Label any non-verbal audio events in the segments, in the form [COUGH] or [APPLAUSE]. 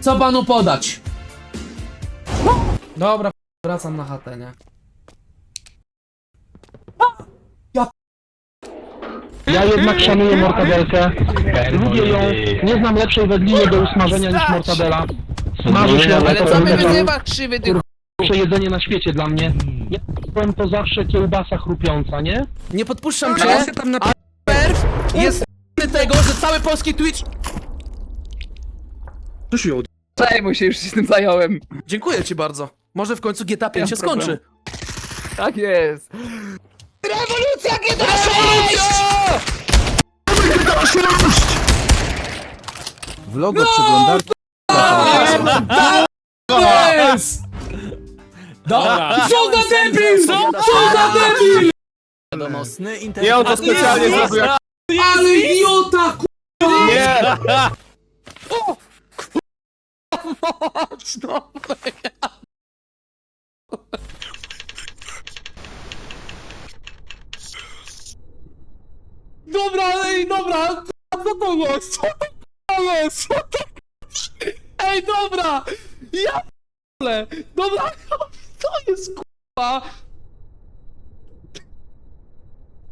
Co panu podać? Dobra, wracam na chatę, nie? Ja jednak szanuję mortadelkę. Lubię ją. Nie znam lepszej wędliny do usmażenia niż mortadela. Smażysz ją, Ale co mnie będzie wyzywasz, krzywy ty najlepsze jedzenie na świecie dla mnie. Ja byłem to zawsze kiełbasa chrupiąca, nie? Nie podpuszczam Ale ja cię, się tam perf jest tego, że cały polski Twitch... Przejmuj się, już się tym zająłem. Dziękuję ci bardzo. Może w końcu GTA 5 Nie się problemu. skończy. Tak jest. Rewolucja GTA 6! W logo przeglądarki [LAUGHS] Yes! Dobra. Co za debil! Co za debil! internet. on to specjalnie zrobił jak... Ale idiota, ku... Nie! Dobra, ej, dobra! Co to jest? Co to jest? Co to Ej, dobra! Ja p***le! Dobra, to jest k***a!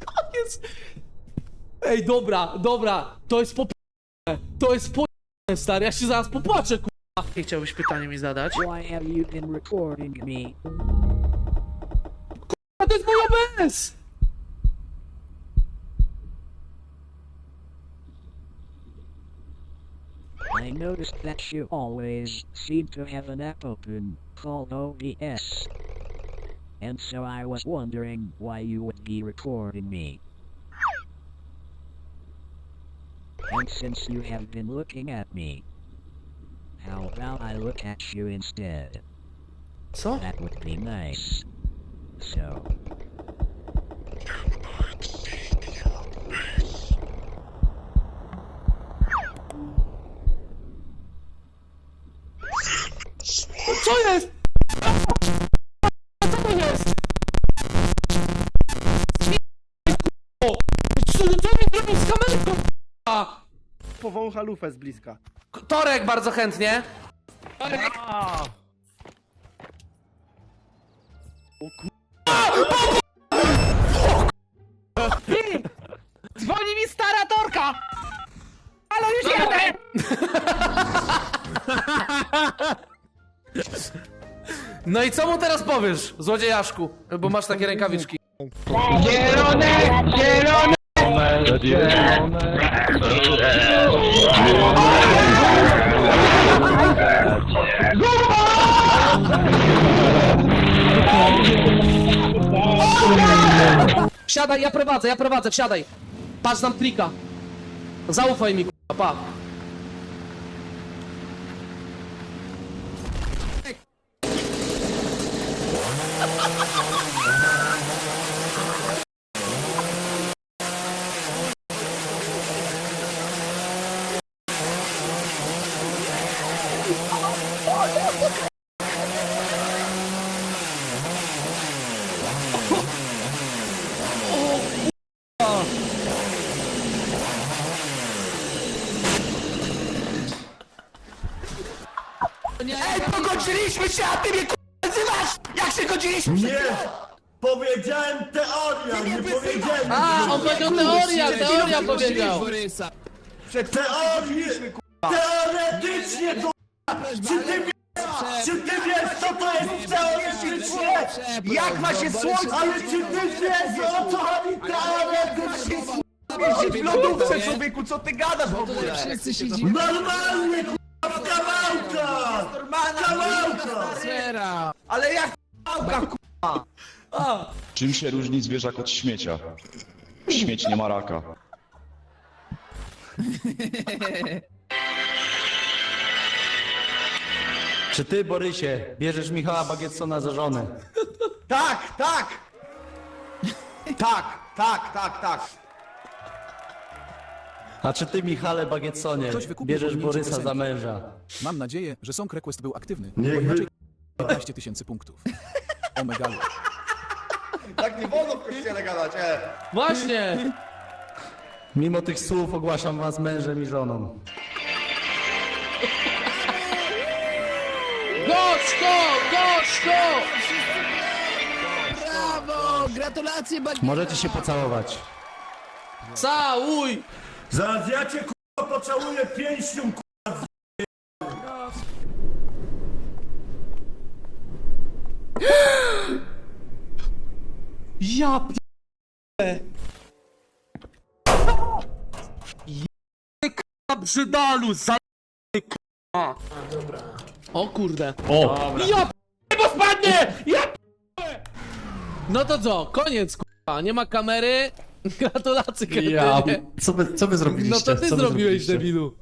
To jest... Ej, dobra, dobra, to jest po To jest po stary, ja się zaraz popłaczę, k***a! Nie chciałbyś pytanie mi zadać? Why have you been recording me? A to jest moja bez! I noticed that you always seem to have an app open called OBS. And so I was wondering why you would be recording me. And since you have been looking at me, how about I look at you instead? Co? That would be nice. So, Co jest? Co to jest? O, Co, co mi zrobił z kamerką? k***a? Powącha lufę z bliska. Torek bardzo chętnie. Dzwoni mi stara torka! Ale już jadę! No i co mu teraz powiesz, złodziejaszku? Bo masz takie rękawiczki. Zielone! Zielone! Wsiadaj, ja prowadzę, ja prowadzę, wsiadaj. Patrz nam trika. Zaufaj mi, k***a, pa. Ej, pogodziliśmy się, a ty mnie k***a nazywasz! Jak się godziliśmy? Nie! Powiedziałem teoria, nie powiedziałem A, on powiedział teoria, teoria powiedział. teorii! Teoretycznie, k***a! Czy ty wiesz, czy ty wiesz, co to jest teoretycznie? Jak ma się słońce Ale czy ty wiesz, o co chodzi teoretycznie? mieścić w lodówce, człowieku? Co ty gadasz w ogóle? Wszyscy siedzimy Normalnie, k***a, w kawałkach! W kawałkach! Ale jak k***a, Czym się różni zwierzak od śmiecia? Śmieć nie ma raka. [LAUGHS] Czy ty, Borysie, bierzesz Michała Bagietsona za żonę? Tak, tak! Tak, tak, tak, tak. A czy ty, Michale Bagietsonie, Ktoś wykupił bierzesz pomniejsze Borysa piosenki. za męża? Mam nadzieję, że Song Request był aktywny. Niech wy- inaczej 15 tysięcy punktów. Omega. Tak nie wolno w kościele gadać, e. Właśnie. Mimo tych słów ogłaszam was mężem i żoną. Gorzko! Gorzko! Brawo! Gratulacje, Bagietto! Możecie się pocałować. Całuj! Zaraz ja cię kurwa pocałuję pięścią kurwa. Ja p***e. Jebany k***a brzydalu, za k***a. O kurde. O. Ja p***e, bo spadnie! Ja p***e. No to co, koniec k***a, nie ma kamery. [LAUGHS] Gratulacje, Ja, kretynie. co wy, co wy zrobiliście? No to ty Co wy zrobiłeś, zrobiliście? debilu.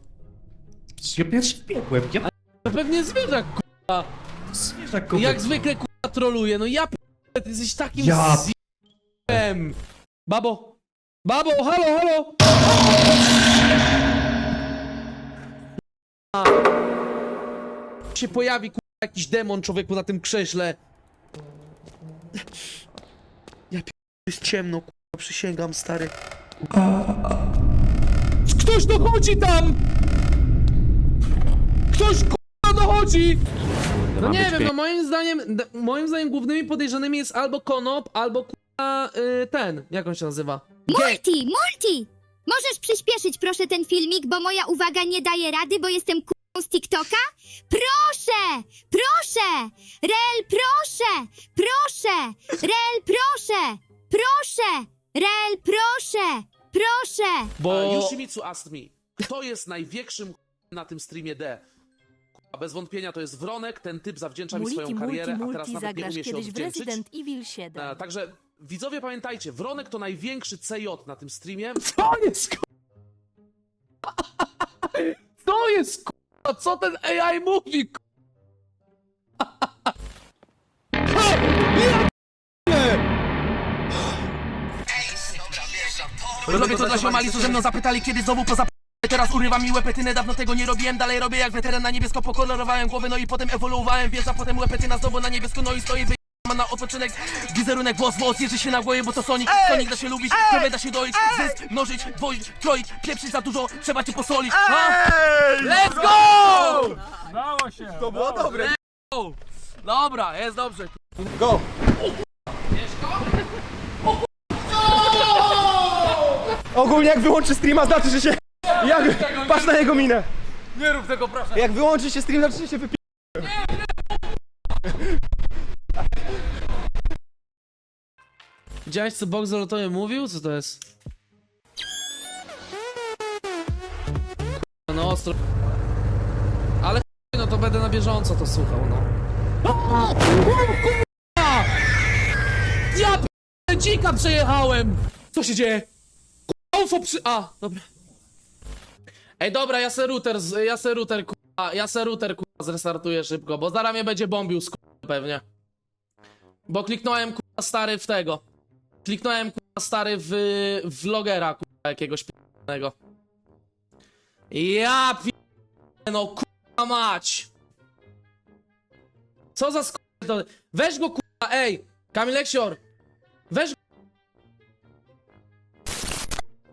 Ja pierwszy biegłem, ja To pewnie zwierzak k***a. zwierzak Jak zwykle k***a troluje, no ja p***e, ty jesteś takim Ja z***em. Babo! Babo, halo, halo! A. się pojawi k***a, jakiś demon człowieku na tym krześle. Ja p... jest ciemno k***a, przysięgam stary. Ktoś dochodzi tam! Ktoś k***a dochodzi! No nie wiem, no moim zdaniem, d- moim zdaniem głównymi podejrzanymi jest albo Konop, albo k***a y, ten, jak on się nazywa? Multi, multi! Możesz przyspieszyć proszę ten filmik, bo moja uwaga nie daje rady, bo jestem k***ą z TikToka? Proszę! Proszę! Rel, proszę! Proszę! Rel, proszę! Proszę! Rel, proszę! Proszę! Bo... Yoshimitsu asked me, kto jest największym na tym streamie D? A bez wątpienia to jest Wronek, ten typ zawdzięcza mi Multi, swoją multi, karierę, a teraz multi, nawet nie zagrasz umie się kiedyś w odwdzięczyć. Resident Evil 7. E, Także widzowie pamiętajcie, Wronek to największy CJ na tym streamie. Co jest k***a? [LAUGHS] Co jest k***a? Co ten AI mówi k***a? Robię to dla ziomali, co ze mną zapytali, kiedy znowu poza... Teraz urywam mi łepetynę, dawno tego nie robiłem, dalej robię jak weteran na niebiesko, pokolorowałem głowę, no i potem ewoluowałem, wiesz, a potem łepetyna znowu na niebiesko, no i stoi wy... Ma na odpoczynek, wizerunek, włos, włos, jeży się na głowie, bo to Sonic, Sonic da się lubić, krowę da się doić, zysk, mnożyć, dwoić, troić, pieprzyć za dużo, trzeba cię posolić, ha? Let's go! To było dobre. Dobra, jest dobrze. Go! Ogólnie jak wyłączy streama, znaczy, że się... Jak... Patrz na jego minę. Nie rób tego, proszę. Jak wyłączy się stream, znaczy, że się wypi... Widziałeś co Boxer o tobie mówił? Co to jest? No ostro. Ale no to będę na bieżąco to słuchał, no. O, kurwa! Ja p***e, dzika przejechałem! Co się dzieje? UFO przy... A, dobra. Ej, dobra, ja se router, z- ja se router, kurwa, ja se router, kurwa, zrestartuję szybko, bo zaraz mnie będzie bombił z kurwa, pewnie. Bo kliknąłem, kurwa, stary w tego. Kliknąłem kurwa stary w, w logera kurwa jakiegoś p***nego. Ja p... no kurwa mać. Co za sk... Weź go kurwa, ej! Kamil Eksior! Weź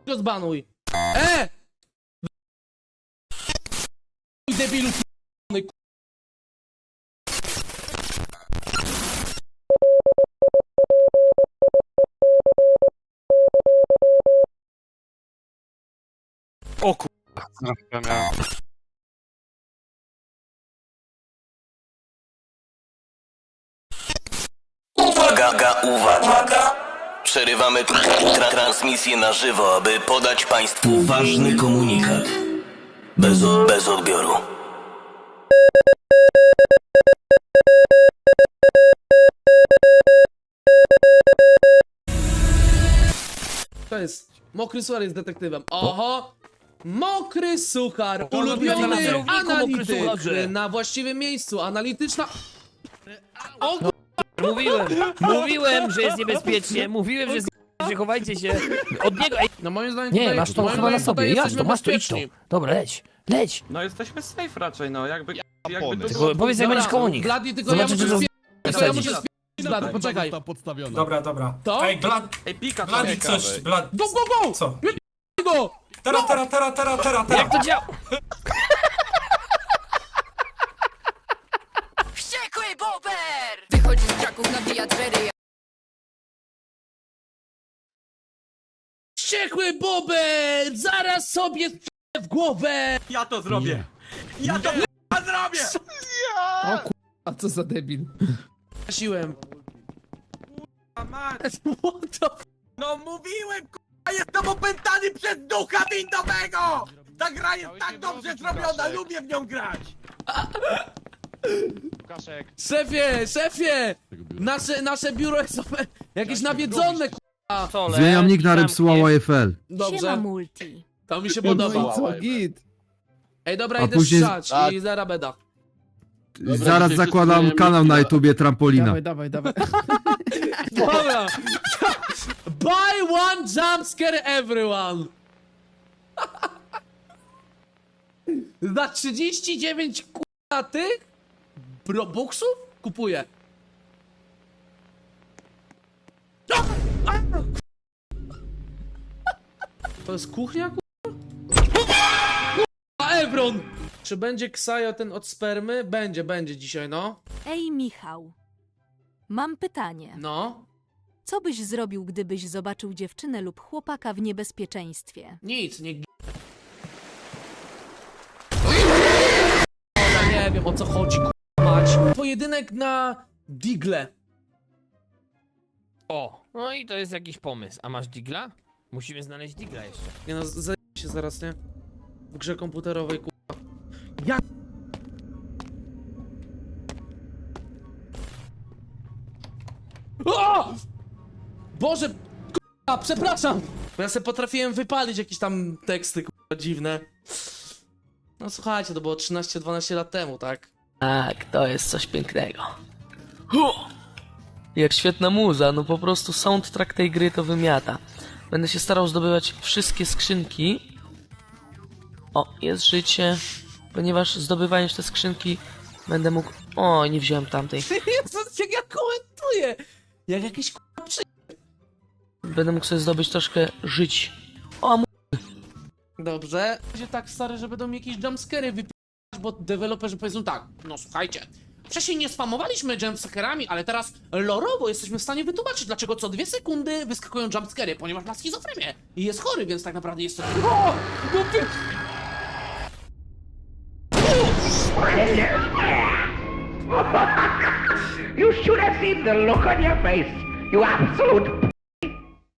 go zbanuj. E! Debilu Uwaga, uwaga. Przerywamy tra transmisję na żywo, aby podać Państwu ważny komunikat. Bez, bez odbioru. To jest. Mokry suchar jest detektywem. Oho! Mokry suchar, na ulubiony analityk sucharze. na właściwym miejscu, analityczna... O, Mówiłem, mówiłem, że jest niebezpiecznie, mówiłem, że jest niebezpiecznie, chowajcie się od niego. Ej, no moim zdaniem nie, tutaj, masz to moim chyba na zdaniem tutaj sobie, ja jesteśmy to masz to idź to. bezpieczni. Dobra, leć, leć. No jesteśmy safe raczej, no jakby... jakby pomysł. Tylko powiedz jak będziesz koło nich. Blady, tylko Zobaczycie, ja co muszę spie- tylko ja muszę spie- Blady, poczekaj. Dobra, dobra. To? Ej, Blad, Ej, pika Bladi coś, Blad... Go, go, go! Co? Go! Teraz, no! teraz, teraz, teraz, teraz, teraz. Jak to działa? Wściekły bober! Wychodzi z kraków, nawija dwery. Wściekły Bobek! Zaraz sobie w głowę! Ja to zrobię. Ja to k***a zrobię! O ku... A co za debil. Siłem. [LAUGHS] What the f... No mówiłem k***a! Jestem opętany przez ducha windowego! Ta gra jest tak dobrze zrobiona, lubię w nią grać! Szefie, szefie! Nasze, nasze biuro jest ope- jakieś nawiedzone, k***a. Sole, Zmieniam nick na Repsuła YFL. Dobrze, multi. to mi się podoba. Ej, dobra, A idę później- strzać i zara beda. Zaraz zakładam kanał na YouTubie Trampolina. dawaj, dawaj. Dobra! [LAUGHS] Buy one jump scare everyone! [LAUGHS] Za 39 k***a tych brobuksów kupuję. A! To jest kuchnia, k***a? Evron! Czy będzie Ksajo ten od spermy? Będzie, będzie dzisiaj, no. Ej, Michał. Mam pytanie. No. Co byś zrobił, gdybyś zobaczył dziewczynę lub chłopaka w niebezpieczeństwie? Nic, nie g- Ja nie wiem o co chodzi, k***a mać. Pojedynek na digle. O, no i to jest jakiś pomysł. A masz digla? Musimy znaleźć digla jeszcze. Nie no, zaj się zaraz, nie? W grze komputerowej, k***a. Boże, k***a, przepraszam! Bo ja sobie potrafiłem wypalić jakieś tam teksty, k***a, dziwne. No słuchajcie, to było 13-12 lat temu, tak? Tak, to jest coś pięknego. Hu! Jak świetna muza, no po prostu soundtrack tej gry to wymiata. Będę się starał zdobywać wszystkie skrzynki. O, jest życie. Ponieważ zdobywając te skrzynki będę mógł... O, nie wziąłem tamtej. [LAUGHS] Jezus, jak ja komentuję! Jak jakiś k***a. Będę mógł sobie zdobyć troszkę żyć. O, mu... Dobrze. Będzie tak stary, że będą mi jakieś jumpscary wypijać, bo deweloperzy powiedzą tak, no słuchajcie, wcześniej nie spamowaliśmy jumpscarami, ale teraz lorowo jesteśmy w stanie wytłumaczyć, dlaczego co dwie sekundy wyskakują jumpscary, ponieważ ma schizofrenię i jest chory, więc tak naprawdę jest to... O! No ty... You should have seen the look on your face! You absolute